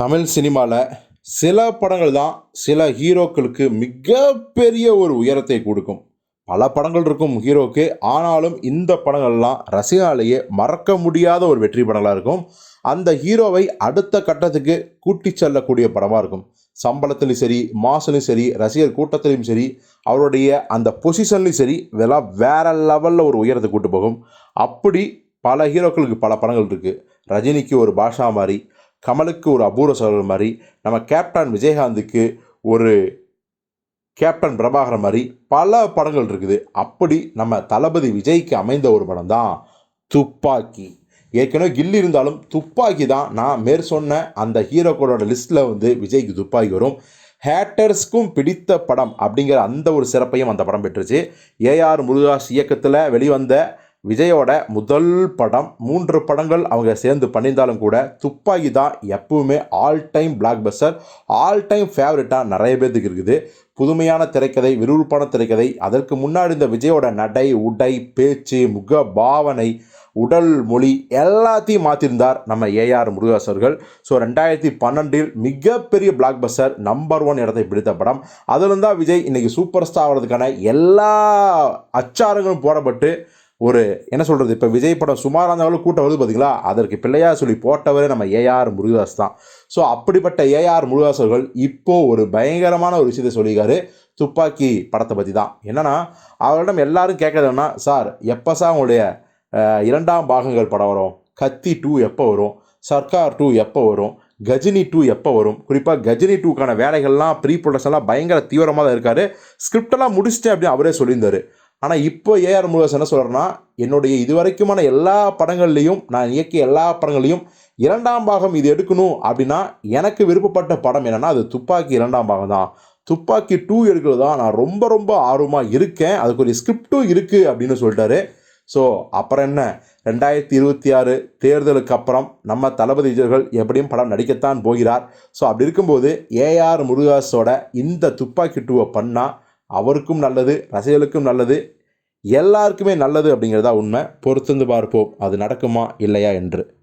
தமிழ் சினிமாவில் சில படங்கள் தான் சில ஹீரோக்களுக்கு மிகப்பெரிய ஒரு உயரத்தை கொடுக்கும். பல படங்கள் இருக்கும் ஹீரோக்கு ஆனாலும் இந்த படங்கள்லாம் ரசிகாலேயே மறக்க முடியாத ஒரு வெற்றி படங்களாக இருக்கும். அந்த ஹீரோவை அடுத்த கட்டத்துக்கு கூட்டி செல்லக்கூடிய படமாக இருக்கும். சம்பளத்துலையும் சரி மாசுலையும் சரி ரசிகர் கூட்டத்திலையும் சரி அவருடைய அந்த பொசிஷன்லையும் சரி இதெல்லாம் வேற லெவலில் ஒரு உயரத்தை கூட்டு போகும். அப்படி பல ஹீரோக்களுக்கு பல படங்கள் இருக்குது ரஜினிக்கு ஒரு பாஷா மாதிரி கமலுக்கு ஒரு அபூர்வ சோழர் மாதிரி நம்ம கேப்டன் விஜயகாந்துக்கு ஒரு கேப்டன் பிரபாகரன் மாதிரி பல படங்கள் இருக்குது. அப்படி நம்ம தளபதி விஜய்க்கு அமைந்த ஒரு படம் தான் துப்பாக்கி. ஏற்கனவே கில்லி இருந்தாலும் துப்பாக்கி தான். நான் மேற் சொன்ன அந்த ஹீரோக்களோட லிஸ்ட்டில் வந்து விஜய்க்கு துப்பாக்கி வரும். ஹேட்டர்ஸ்க்கும் பிடித்த படம் அப்படிங்கிற அந்த ஒரு சிறப்பையும் அந்த படம் பெற்றுச்சு. ஏஆர் முருகாஸ் இயக்கத்தில் வெளிவந்த விஜயோட முதல் படம் மூன்று படங்கள் அவங்க சேர்ந்து பண்ணியிருந்தாலும் கூட துப்பாக்கி தான் எப்பவுமே all time blockbuster all time ஃபேவரட்டாக நிறைய பேர்த்துக்கு இருக்குது. புதுமையான திரைக்கதை விறுவிறுப்பான திரைக்கதை. அதற்கு முன்னாடி இந்த விஜயோட நடை உடை பேச்சு முக பாவனை உடல் மொழி எல்லாத்தையும் மாற்றிருந்தார் நம்ம ஏஆர் முருகாஸ் அவர்கள். ஸோ ரெண்டாயிரத்தி பன்னெண்டில் மிகப்பெரிய பிளாக் பஸ்டர் நம்பர் ஒன் இடத்தை பிடித்த படம். அதில் விஜய் இன்றைக்கி சூப்பர் ஸ்டார் ஆகிறதுக்கான எல்லா அச்சாரங்களும் போடப்பட்டு ஒரு என்ன சொல்கிறது இப்போ விஜய் படம் சுமாராக இருந்தாலும் கூட்டம் வருது பார்த்தீங்களா அதற்கு பிள்ளையார் சொல்லி போட்டவரே நம்ம ஏஆர் முருகாஸ் தான். ஸோ அப்படிப்பட்ட ஏஆர் முருகாஸ் அவர்கள் இப்போது ஒரு பயங்கரமான ஒரு விஷயத்தை சொல்லியிருக்காரு துப்பாக்கி படத்தை பற்றி தான் என்னென்னா அவரிடம் எல்லாரும் கேட்கறதுன்னா சார் எப்போ சார் உங்களுடைய இரண்டாம் பாகங்கள் படம் வரும்? கத்தி டூ எப்போ வரும்? சர்க்கார் டூ எப்போ வரும்? கஜினி டூ எப்போ வரும்? குறிப்பாக கஜினி டூக்கான வேலைகள்லாம் ப்ரீ ப்ரொடக்ஷன்லாம் பயங்கர தீவிரமாக தான் இருக்கார் ஸ்கிரிப்டெல்லாம் முடிச்சிட்டேன் அப்படின்னு அவரே சொல்லியிருந்தார். ஆனால் இப்போ ஏஆர் முருகாஸ் என்ன சொல்கிறேன்னா என்னுடைய இதுவரைக்குமான எல்லா படங்கள்லையும் நான் இயக்கிய எல்லா படங்களையும் இரண்டாம் பாகம் இது எடுக்கணும் அப்படின்னா எனக்கு விருப்பப்பட்ட படம் என்னென்னா அது துப்பாக்கி இரண்டாம் பாகம் தான். துப்பாக்கி டூ எடுக்கிறது தான் நான் ரொம்ப ரொம்ப ஆர்வமாக இருக்கேன். அதுக்கு ஒரு ஸ்கிரிப்டும் இருக்குது அப்படின்னு சொல்லிட்டாரு. ஸோ அப்புறம் என்ன? ரெண்டாயிரத்தி இருபத்தி ஆறு தேர்தலுக்கு அப்புறம் நம்ம தளபதி விஜயர்கள் எப்படியும் படம் நடிக்கத்தான் போகிறார். ஸோ அப்படி இருக்கும்போது ஏஆர் முருகாஸோட இந்த துப்பாக்கி டூவை பண்ணால் அவருக்கும் நல்லது ரசிகர்களுக்கும் நல்லது எல்லாருக்குமே நல்லது அப்படிங்கிறதா உண்மை. பொறுத்திருந்து பார்ப்போம். அது நடக்குமா இல்லையா என்று.